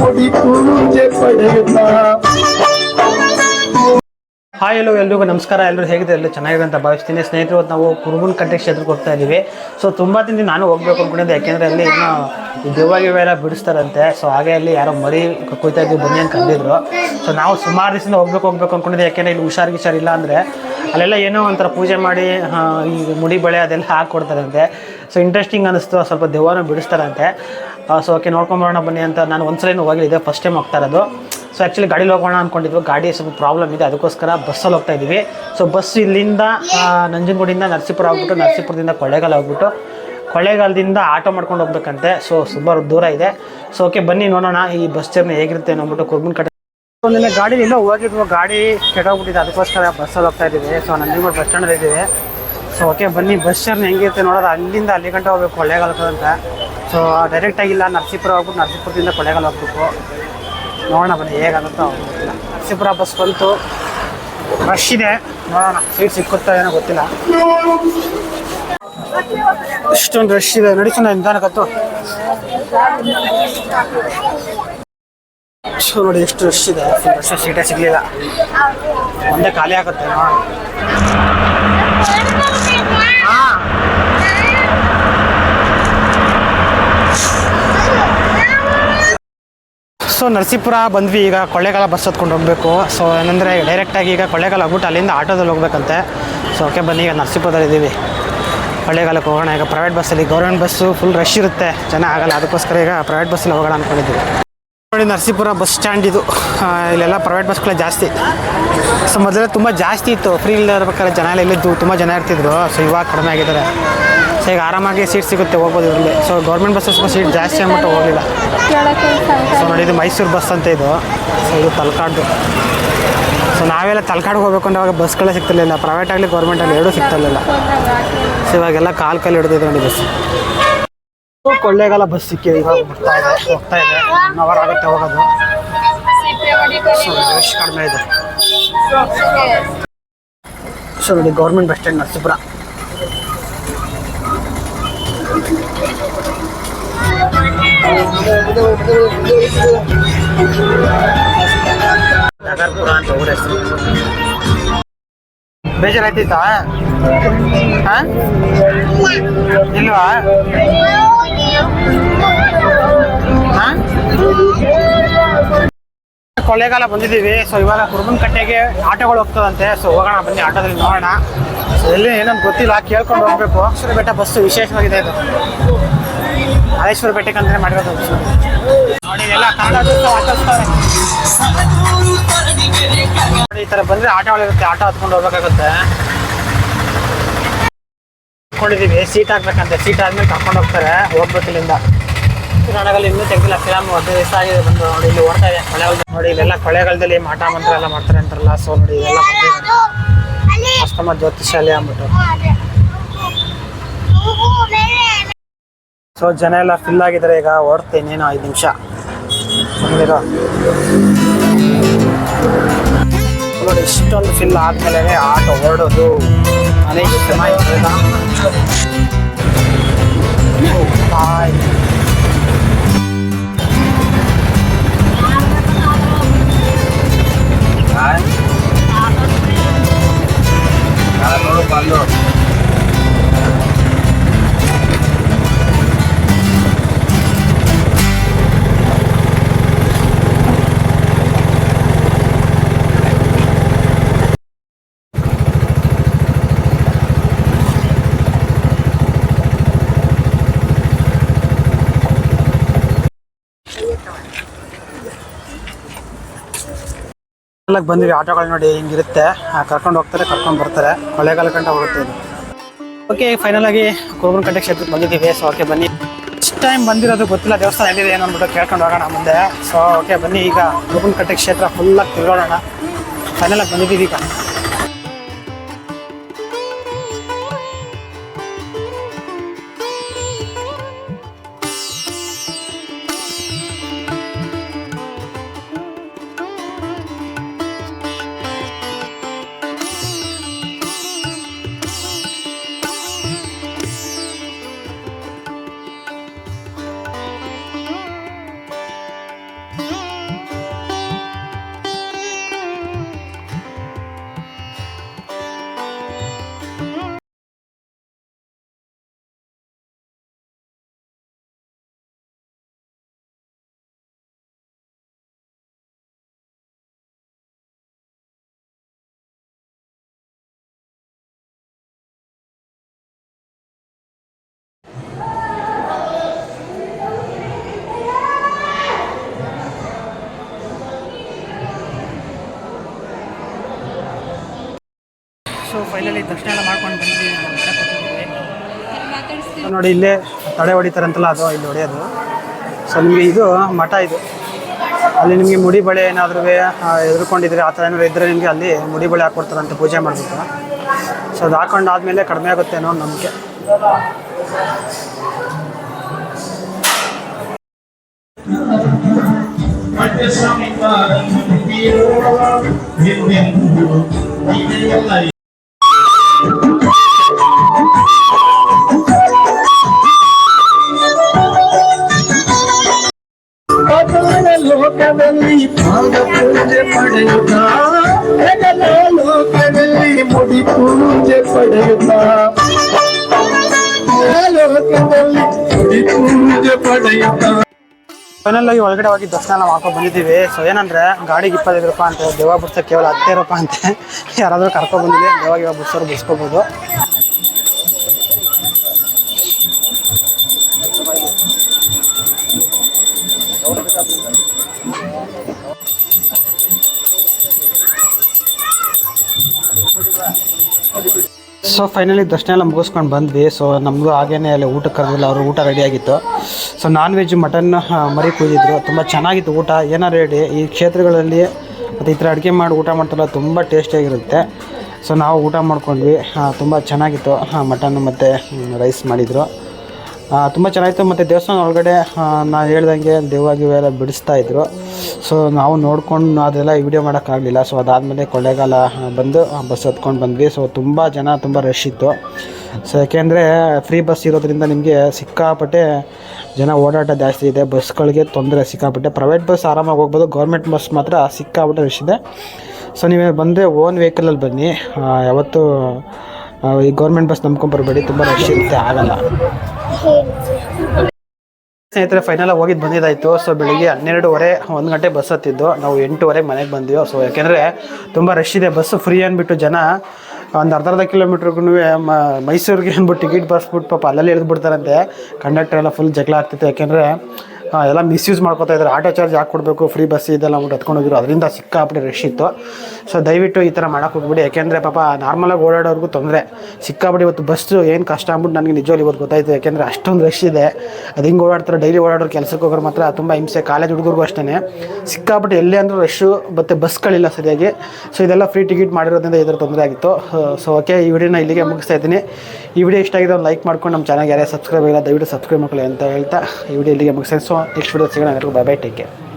ಮುಡಿ ಪೂಜೆ ಹಾಯ್ ಎಲ್ಲೋ ಎಲ್ರಿಗೂ ನಮಸ್ಕಾರ. ಎಲ್ಲರೂ ಹೇಗಿದೆ ಎಲ್ಲ ಚೆನ್ನಾಗಿದೆ ಅಂತ ಭಾವಿಸ್ತೀನಿ. ಸ್ನೇಹಿತರು, ಇವತ್ತು ನಾವು ಕುರುಬನ್ ಕಟ್ಟೆ ಕ್ಷೇತ್ರಕ್ಕೆ ಹೋಗ್ತಾ ಇದ್ದೀವಿ ಸೊ ತುಂಬ ದಿನದಿಂದ ನಾನು ಹೋಗ್ಬೇಕು ಅಂದ್ಕೊಂಡಿದ್ದೆ ಯಾಕೆಂದರೆ ಅಲ್ಲಿ ಇನ್ನೂ ದೇವಾಗಿ ಎಲ್ಲ ಬಿಡಿಸ್ತಾರಂತೆ. ಸೊ ಹಾಗೆ ಅಲ್ಲಿ ಯಾರೋ ಮರಿ ಕುಯ್ತಾ ಇದ್ದೀವಿ ಬನ್ನಿ ಅಂತ ಕಂಡಿದ್ರು ಸೊ ನಾವು ಸುಮಾರು ದಿವಸದಿಂದ ಹೋಗ್ಬೇಕು ಹೋಗ್ಬೇಕು ಅಂದ್ಕೊಂಡಿದ್ದೆ ಯಾಕೆಂದರೆ ಇಲ್ಲಿ ಹುಷಾರು ಗಿಷಾರಿಲ್ಲ ಅಂದರೆ ಅಲ್ಲೆಲ್ಲ ಏನೋ ಒಂಥರ ಪೂಜೆ ಮಾಡಿ ಈ ಮುಡಿ ಬಳೆ ಅದೆಲ್ಲ ಹಾಕ್ಕೊಡ್ತಾರಂತೆ ಸೊ ಇಂಟ್ರೆಸ್ಟಿಂಗ್ ಅನ್ನಿಸ್ತು ಸ್ವಲ್ಪ ದೆವ್ವನೂ ಬಿಡಿಸ್ತಾರಂತೆ. ಸೊ ಓಕೆ ನೋಡ್ಕೊಂಬರೋಣ ಬನ್ನಿ ಅಂತ ನಾನು ಒಂದ್ಸಲ ಇದೆ ಫಸ್ಟ್ ಟೈಮ್ ಹೋಗ್ತಾ ಇರೋದು. ಸೊ ಆ್ಯಕ್ಚುಲಿ ಗಾಡಿಲಿ ಹೋಗೋಣ ಅಂದ್ಕೊಂಡಿದ್ವಿ ಗಾಡಿ ಸ್ವಲ್ಪ ಪ್ರಾಬ್ಲಮ್ ಇದೆ, ಅದಕ್ಕೋಸ್ಕರ ಬಸ್ಸಲ್ಲಿ ಹೋಗ್ತಾ ಇದ್ದೀವಿ ಸೊ ಬಸ್ ಇಲ್ಲಿಂದ ನಂಜನಗೂಡಿಂದ ನರಸೀಪುರ ಹೋಗ್ಬಿಟ್ಟು ನರಸೀಪುರದಿಂದ ಕೊಳ್ಳೇಗಾಲ ಹೋಗ್ಬಿಟ್ಟು ಕೊಳ್ಳೇಗಾಲದಿಂದ ಆಟೋ ಮಾಡ್ಕೊಂಡು ಹೋಗ್ಬೇಕಂತೆ. ಸೊ ಸುಮಾರು ದೂರ ಇದೆ. ಸೊ ಓಕೆ ಬನ್ನಿ ನೋಡೋಣ ಈ ಬಸ್ ಜರ್ನಿ ಹೇಗಿರುತ್ತೆ ಅಂದ್ಬಿಟ್ಟು ಕುರ್ಬನ್ ಕಡೆ. ಒಂದಿನ ಗಾಡಿ ಹೋಗಿದ್ವು, ಗಾಡಿ ಕೆಟ್ಟೋಗ್ಬಿಟ್ಟಿದೆ ಅದಕ್ಕೋಸ್ಕರ ಬಸ್ಸಲ್ಲಿ ಹೋಗ್ತಾ ಇದ್ದೀವಿ ಸೊ ನಂಜನಗೂಡು ಬಸ್ ಸ್ಟ್ಯಾಂಡಲ್ಲಿ ಇದ್ದೀವಿ ಸೊ ಓಕೆ ಬನ್ನಿ ಬಸ್ ಜರ್ನಿ ಹೆಂಗಿರುತ್ತೆ ನೋಡೋದು, ಅಲ್ಲಿಂದ ಅಲ್ಲಿ ಗಂಟೆ ಹೋಗ್ಬೇಕು, ಕೊಳ್ಳೇಗಾಲಕ್ಕೆ ಸೊ ಡೈರೆಕ್ಟಾಗಿಲ್ಲ ನರಸೀಪುರ ಹೋಗ್ಬಿಟ್ಟು ನರಸೀಪುರದಿಂದ ಕೊಳ್ಳೇಗಾಲ ಹೋಗ್ಬೇಕು ನೋಡೋಣ ಬನ್ನಿ ಹೇಗಾಗುತ್ತೋ ನರಸೀಪುರ ಬಸ್ ಬಂತು. ರಶ್ ಇದೆ. ನೋಡೋಣ ಸೀಟ್ ಸಿಕ್ಕುತ್ತೋ ಏನೋ ಗೊತ್ತಿಲ್ಲ. ಇಷ್ಟೊಂದು ರಶ್ ಇದೆ. ನಡೀತು ನಿಧಾನಕ್ಕತ್ತು ಸೊ ನೋಡಿ ಎಷ್ಟು ರಶ್ ಇದೆ. ರಶ್ ಸೀಟೇ ಸಿಗಲಿಲ್ಲ. ಒಂದೇ ಖಾಲಿ ಆಗುತ್ತೆ, ನೋಡೋಣ ಸೊ ನರಸೀಪುರ ಬಂದ್ವಿ, ಈಗ ಕೊಳ್ಳೇಗಾಲ ಬಸ್ ಹತ್ಕೊಂಡು ಹೋಗಬೇಕು. ಸೊ ಏನಂದರೆ ಡೈರೆಕ್ಟಾಗಿ ಈಗ ಕೊಳ್ಳೇಗಾಲ ಹೋಗ್ಬಿಟ್ಟು ಅಲ್ಲಿಂದ ಆಟೋದಲ್ಲಿ ಹೋಗ್ಬೇಕಂತೆ. ಸೊ ಓಕೆ ಬನ್ನಿ, ಈಗ ನರಸೀಪುರದಲ್ಲಿ ಇದ್ದೀವಿ ಕೊಳ್ಳೇಗಾಲಕ್ಕೆ ಹೋಗೋಣ, ಈಗ ಪ್ರೈವೇಟ್ ಬಸ್ಸಲ್ಲಿ ಗೌರ್ಮೆಂಟ್ ಬಸ್ಸು ಫುಲ್ ರಶ್ ಇರುತ್ತೆ. ಜನ ಆಗಲ್ಲ, ಅದಕ್ಕೋಸ್ಕರ ಈಗ ಪ್ರೈವೇಟ್ ಬಸ್ಸಲ್ಲಿ ಹೋಗೋಣ ಅಂದ್ಕೊಂಡಿದ್ದೀವಿ ನೋಡಿ, ನರಸೀಪುರ ಬಸ್ ಸ್ಟ್ಯಾಂಡ್ ಇದು. ಇಲ್ಲೆಲ್ಲ ಪ್ರೈವೇಟ್ ಬಸ್ಗಳೇ ಜಾಸ್ತಿ. ಸೊ ಮೊದಲೇ ತುಂಬ ಜಾಸ್ತಿ ಇತ್ತು. ಫ್ರೀ ಇಲ್ಲದೆ ಇರ್ಬೇಕಾದ್ರೆ ಜನ ಎಲ್ಲ ಇಲ್ಲಿದ್ದು, ತುಂಬ ಜನ ಇರ್ತಿದ್ರು. ಸೊ ಇವಾಗ ಕಡಿಮೆ ಆಗಿದ್ದಾರೆ. ಸೊ ಈಗ ಆರಾಮಾಗಿ ಸೀಟ್ ಸಿಗುತ್ತೆ, ಹೋಗ್ಬೋದು ಇದರಲ್ಲಿ ಸೊ ಗೌರ್ಮೆಂಟ್ ಬಸ್ಸಸ್ ಸೀಟ್ ಜಾಸ್ತಿ ಅಂದ್ಬಿಟ್ಟು ಹೋಗಿಲ್ಲ ಸೊ ನೋಡಿ, ಇದು ಮೈಸೂರು ಬಸ್ ಅಂತ ಇದು. ಸೊ ಇದು ತಲಕಾಡು. ಸೊ ನಾವೆಲ್ಲ ತಲಕಾಡಿಗೆ ಹೋಗ್ಬೇಕು ಅಂದ್ರೆ ಅವಾಗ ಬಸ್ಗಳೇ ಸಿಗ್ತಿರ್ಲಿಲ್ಲ. ಪ್ರೈವೇಟ್ ಆಗಲಿ ಗೌರ್ಮೆಂಟ್ ಆಗಲಿ ಎರಡೂ ಸಿಗ್ತಿರ್ಲಿಲ್ಲ. ಸೊ ಇವಾಗೆಲ್ಲ ಕಾಲು ಕಾಲು ಹಿಡಿದಿದೆ ನೋಡಿ ಬಸ್ ಕೊಳ್ಳೇಗಾಲ ಬಸ್ ಸಿಕ್ಕಿದೆ ಇವಾಗ ಬರ್ತಾ ಇದೆ. ಹೋಗ್ತಾ ಇದೆ. ಅವರ್ ಆಗುತ್ತೆ ಹೋಗೋದು. ಸೊ ಕಡಿಮೆ ಇದೆ. ಸೊ ನೋಡಿ government bus stand Narasipura. Nagarapura ಅಂತ ಬೇಜಾರಾಯ್ತಿತ್ತಾ? ಇಲ್ವಾ? ಕೊಳ್ಳೇಗಾಲ ಬಂದಿದ್ದೀವಿ ಸೊ ಇವಾಗ ಕುರುಬನ್ ಕಟ್ಟೆಗೆ ಆಟೋಗಳು ಹೋಗ್ತದಂತೆ ಸೊ ಹೋಗೋಣ ಬನ್ನಿ ಆಟೋದಲ್ಲಿ ನೋಡೋಣ. ಎಲ್ಲಿ ಏನಂತ ಗೊತ್ತಿಲ್ಲ ಕೇಳ್ಕೊಂಡು ಹೋಗ್ಬೇಕು. ಮಹೇಶ್ವರ ಬೆಟ್ಟ ಬಸ್ಸು ವಿಶೇಷವಾಗಿದೆ ಅದು. ಮಹೇಶ್ವರ ಬೆಟ್ಟಕ್ಕೆ ಅಂತಾನೆ ಮಾಡಿರೋದು. ನೋಡಿ ಎಲ್ಲ ಕನ್ನಡ ಈ ಥರ ಬಂದರೆ ಆಟೋಗಳಿರುತ್ತೆ ಆಟೋ ಹತ್ಕೊಂಡು ಹೋಗ್ಬೇಕಾಗುತ್ತೆ. ಹಾಕೊಂಡಿದ್ದೀವಿ ಸೀಟ್ ಹಾಕ್ಬೇಕಂತೆ. ಸೀಟ್ ಆದ್ಮೇಲೆ ಕರ್ಕೊಂಡು ಹೋಗ್ತಾರೆ ಹೋಗ್ಬೇಕು ಇಲ್ಲಿಂದ ಕರ್ನಾಟಕದಲ್ಲಿ ಇನ್ನೂ ತೆಗ್ದಿಲ್ಲ ಫಿಲಮ್ ಹದಿನೈದು ದಿವಸ ಆಗಿದೆ ಬಂದು. ನೋಡಿ ಇಲ್ಲಿ ಓಡ್ತಾ ಇದೆ ಕೊಳೆ ನೋಡಿ ಇಲ್ಲೆಲ್ಲ ಕೊಳೆಗಾಲದಲ್ಲಿ ಮಾಟ ಮಂತ್ರ ಎಲ್ಲ ಮಾಡ್ತಾರೆ ಅಂತಾರಲ್ಲ ಸೊ ನೋಡಿ ಇದೆಲ್ಲ ಅಷ್ಟಮ ಜ್ಯೋತಿಷಾಲಿ ಅಂದ್ಬಿಟ್ಟು. ಸೊ ಜನ ಎಲ್ಲ ಫಿಲ್ ಆಗಿದ್ದಾರೆ ಈಗ, ಓಡ್ತೀನಿ ಇನ್ನೇನು ಐದು ನಿಮಿಷ. ನೋಡಿ, ಇಷ್ಟೊಂದು ಫಿಲ್ ಆದ್ಮೇಲೆ ಆಟೋ ಹೊರಡೋದು ಅನೇಕ ಚೆನ್ನಾಗಿದೆ ಎಲ್ಲ ಬಂದಿವಿ, ಆಟೋಗಳು ನೋಡಿ ಹಿಂಗಿರುತ್ತೆ. ಕರ್ಕೊಂಡು ಹೋಗ್ತಾರೆ, ಕರ್ಕೊಂಡು ಬರ್ತಾರೆ. ಮಳೆಗಾಲ ಕಂಡ ಹೋಗುತ್ತೆ ಇದು. ಓಕೆ ಫೈನಲ್ ಆಗಿ ಕುರುಬನ ಕಂಟೆ ಕ್ಷೇತ್ರಕ್ಕೆ ಬಂದಿದ್ದೀವಿ. ಸೊ ಓಕೆ ಬನ್ನಿ. ಫಸ್ಟ್ ಟೈಮ್ ಬಂದಿರೋದು ಗೊತ್ತಿಲ್ಲ, ದೇವಸ್ಥಾನ ಎಲ್ಲಿದೆ ಏನು ಅಂದ್ಬಿಟ್ಟು ಕೇಳ್ಕೊಂಡು ಹೋಗೋಣ ಮುಂದೆ. ಸೊ ಓಕೆ ಬನ್ನಿ ಈಗ ಕುರುಬನ ಕಟ್ಟೆ ಕ್ಷೇತ್ರ ಫುಲ್ಲಾಗಿ ತಿರುಗೋಣ. ಫೈನಲ್ ಆಗಿ ಬಂದಿದ್ದೀವಿ ಈಗ. ಫೈನಲಿ ದರ್ಶನ ಎಲ್ಲ ಮಾಡ್ಕೊಂಡು ಬಂದ್ವಿ ನಾವು ನೋಡಿ ಇಲ್ಲೇ ತಡೆ ಹೊಡಿತಾರಂತಲ್ಲ ಅದು ಇಲ್ಲಿ ಹೊಡೆಯೋದು ಸೊ ನಿಮಗೆ ಇದು ಮಠ ಇದು ಅಲ್ಲಿ ನಿಮಗೆ ಮುಡಿ ಬಳೆ ಏನಾದರೂ ಎದುರ್ಕೊಂಡಿದ್ರೆ ಆ ಥರ ಏನಾದ್ರು ಇದ್ದರೆ ನಿಮಗೆ ಅಲ್ಲಿ ಮುಡಿ ಬಳೆ ಹಾಕ್ಕೊಡ್ತಾರಂತೆ ಪೂಜೆ ಮಾಡ್ಬೇಕು ಸೊ ಅದು ಹಾಕೊಂಡು ಆದಮೇಲೆ ಕಡಿಮೆ ಆಗುತ್ತೆ ಅನ್ನೋ ನಂಬಿಕೆ ಲೋಕದಲ್ಲಿ ಪಾದ ಪೂಜೆ ಪಡೆಯುತ್ತ? ಹೆಗಲ ಲೋಕದಲ್ಲಿ ಮುಡಿ ಪೂಜೆ ಪಡೆಯುತ್ತ? ಲೋಕದಲ್ಲಿ ಮುಡಿ ಪೂಜೆ ಪಡೆಯುತ್ತ? ಫೈನಲ್ ಆಗಿ ಒಳಗಡೆ ಹೋಗಿ ದರ್ಶನ ನಾವು ಹಾಕೋ ಬಂದಿದ್ದೀವಿ. ಸೊ ಏನಂದ್ರೆ, ಗಾಡಿಗೆ ಇಪ್ಪತ್ತೈದು ರೂಪಾಯಿ ಅಂತ ದೇವ ಬಿಡ್ಸೋಕೆ ಕೇವಲ ಹತ್ತೇ ರೂಪಾಯಿ ಅಂತೆ. ಯಾರಾದರೂ ಕರ್ಕೊಂಡು ಬಂದಿದೆ ದೇವಾಗ ಇವಾಗ ಬಿಡ್ಸೋರು ಬಿಡ್ಸ್ಕೋಬೋದು ಸೊ ಫೈನಲಿ ದರ್ಶನ ಎಲ್ಲ ಮುಗಿಸ್ಕೊಂಡು ಬಂದ್ವಿ. ಸೊ ನಮಗೂ ಹಾಗೇನೆ ಅಲ್ಲಿ ಊಟಕ್ಕೆ ಕರೆದಿಲ್ಲ. ಅವರು ಊಟ ರೆಡಿ ಆಗಿತ್ತು. ಸೊ ನಾನ್ ವೆಜ್ ಮಟನ್ ಮರಿ ಕುಯ್ದಿದ್ರು. ತುಂಬ ಚೆನ್ನಾಗಿತ್ತು ಊಟ. ಏನಾರು ಹೇಳಿ, ಈ ಕ್ಷೇತ್ರಗಳಲ್ಲಿ ಮತ್ತು ಈ ಥರ ಅಡುಗೆ ಮಾಡಿ ಊಟ ಮಾಡ್ತಾರಲ್ಲ, ತುಂಬ ಟೇಸ್ಟಿಯಾಗಿರುತ್ತೆ ಸೊ ನಾವು ಊಟ ಮಾಡ್ಕೊಂಡ್ವಿ. ತುಂಬ ಚೆನ್ನಾಗಿತ್ತು. ಮಟನ್ ಮತ್ತು ರೈಸ್ ಮಾಡಿದರು. ತುಂಬ ಚೆನ್ನಾಗಿತ್ತು. ಮತ್ತು ದೇವಸ್ಥಾನ ಒಳಗಡೆ ನಾನು ಹೇಳ್ದಂಗೆ ದೇವಾಗಿವೆ ಎಲ್ಲ ಬಿಡಿಸ್ತಾ ಇದ್ರು. ಸೊ ನಾವು ನೋಡ್ಕೊಂಡು ಅದೆಲ್ಲ ವಿಡಿಯೋ ಮಾಡೋಕ್ಕಾಗಲಿಲ್ಲ. ಸೊ ಅದಾದಮೇಲೆ ಕೊಳ್ಳೇಗಾಲ ಬಂದು ಬಸ್ ಹತ್ಕೊಂಡು ಬಂದ್ವಿ. ಸೊ ತುಂಬ ಜನ, ತುಂಬ ರಶ್ ಇತ್ತು. ಸೊ ಯಾಕೆಂದರೆ ಫ್ರೀ ಬಸ್ ಇರೋದ್ರಿಂದ ನಿಮಗೆ ಸಿಕ್ಕಾಪಟ್ಟೆ ಜನ ಓಡಾಟ ಜಾಸ್ತಿ ಇದೆ. ಬಸ್ಗಳಿಗೆ ತೊಂದರೆ ಸಿಕ್ಕಾಪಟ್ಟೆ. ಪ್ರೈವೇಟ್ ಬಸ್ ಆರಾಮಾಗಿ ಹೋಗ್ಬೋದು. ಗೌರ್ಮೆಂಟ್ ಬಸ್ ಮಾತ್ರ ಸಿಕ್ಕಾಪಟ್ಟೆ ರಶ್ ಇದೆ. ಸೊ ನೀವು ಬಂದರೆ ಓನ್ ವೆಹಿಕಲಲ್ಲಿ ಬನ್ನಿ. ಯಾವತ್ತೂ ಈ ಗೌರ್ಮೆಂಟ್ ಬಸ್ ನಂಬ್ಕೊಂಬರ್ಬೇಡಿ ತುಂಬ ರಶ್ ಇರುತ್ತೆ. ಆಗಲ್ಲ. ಸ್ನೇಹಿತರೆ ಫೈನಲ್ ಹೋಗಿದ್ದು ಬಂದಿದ್ದಾಯಿತು. ಸೊ ಬೆಳಿಗ್ಗೆ ಹನ್ನೆರಡುವರೆ, ಒಂದು ಗಂಟೆ ಬಸ್ ಹತ್ತಿದ್ದು. ನಾವು ಎಂಟೂವರೆಗೆ ಮನೆಗೆ ಬಂದ್ವಿ. ಸೊ ಯಾಕೆಂದರೆ ತುಂಬ ರಶ್ ಇದೆ. ಬಸ್ಸು ಫ್ರೀ ಅಂದ್ಬಿಟ್ಟು ಜನ ಒಂದು ಅರ್ಧ ಅರ್ಧ ಮ, ಮೈಸೂರಿಗೆ ಅಂದ್ಬಿಟ್ಟು ಟಿಕೆಟ್ ಬರ್ಸ್ಬಿಟ್ಟು ಪಾಪ ಅಲ್ಲಲ್ಲಿ ಇಳಿದ್ಬಿಡ್ತಾರಂತೆ ಕಂಡಕ್ಟರ್ ಎಲ್ಲ ಫುಲ್ ಜಗಳ ಆಗ್ತಿತ್ತು. ಯಾಕೆಂದರೆ ಎಲ್ಲ ಮಿಸ್ಯೂಸ್ ಮಾಡ್ಕೊತಾ ಇದ್ದಾರೆ ಆಟೋ ಚಾರ್ಜ್ ಹಾಕ್ಕೊಡ್ಬೇಕು. ಫ್ರೀ ಬಸ್ ಇದೆಲ್ಲ ಅಂದ್ಬಿಟ್ಟು ಹತ್ಕೊಂಡು ಅದರಿಂದ ಸಿಕ್ಕಾಪಟ್ಟೆ ರಶ್ ಇತ್ತು. ಸೊ ದಯವಿಟ್ಟು ಈ ಥರ ಮಾಡೋಕೆ ಹೋಗ್ಬಿಡಿ. ಯಾಕೆಂದರೆ ಪಾಪ ನಾರ್ಮಲಾಗಿ ಓಡಾಡೋರ್ಗೂ ತೊಂದರೆ. ಸಿಕ್ಕಾಬಿಡಿ ಇವತ್ತು ಬಸ್ಸು ಏನು ಕಷ್ಟ ಅಂದ್ಬಿಟ್ಟು ನನಗೆ ನಿಜವಾಗ್ಲೂ ಇವತ್ತು ಗೊತ್ತಾಯಿತು. ಯಾಕೆಂದರೆ ಅಷ್ಟೊಂದು ರಶ್ ಇದೆ. ಅದು ಹಿಂಗೆ ಓಡಾಡ್ತಾರೆ ಡೈಲಿ ಓಡಾಡೋರು ಕೆಲಸಕ್ಕೆ ಹೋಗೋರು ಮಾತ್ರ ತುಂಬ ಹಿಂಸೆ. ಕಾಲೇಜ್ ಹುಡುಗರಿಗೂ ಅಷ್ಟೇ ಸಿಕ್ಕಾಬಿಟ್ಟು ಎಲ್ಲೇ ಅಂದರೂ ರಶ್ಶು ಮತ್ತು ಬಸ್ಗಳಿಲ್ಲ ಸರಿಯಾಗಿ. ಸೊ ಇದೆಲ್ಲ ಫ್ರೀ ಟಿಕೆಟ್ ಮಾಡಿರೋದ್ರಿಂದ ಇದರ ತೊಂದರೆ ಆಗಿತ್ತು. ಸೊ ಓಕೆ ಈ ವಿಡಿಯೋನ ಇಲ್ಲಿಗೆ ಮುಗಿಸ್ತಾ ಇದ್ದೀನಿ. ಈ ವಿಡಿಯೋ ಇಷ್ಟ ಆಗಿದೆ ಒಂದು ಲೈಕ್ ಮಾಡ್ಕೊಂಡು ನಮ್ಮ ಚಾನಲ್ಗೆ ಯಾರೇ ಸಬ್ಸ್ಕ್ರೈಬ್ ಇಲ್ಲ ದಯವಿಟ್ಟು ಸಬ್ಸ್ಕ್ರೈಬ್ ಮಾಡ್ಕೊಳ್ಳಿ ಅಂತ ಹೇಳ್ತಾ ಈ ವಿಡಿಯೋ ಇಲ್ಲಿಗೆ ಮುಗಿಸ್ತೀನಿ. ಸೊ ನೆಕ್ಸ್ಟ್ ವಿಡಿಯೋ ಸಿಗೋಣ ಬೈ ಬೈ ಟೇಕ್ ಕೇರ್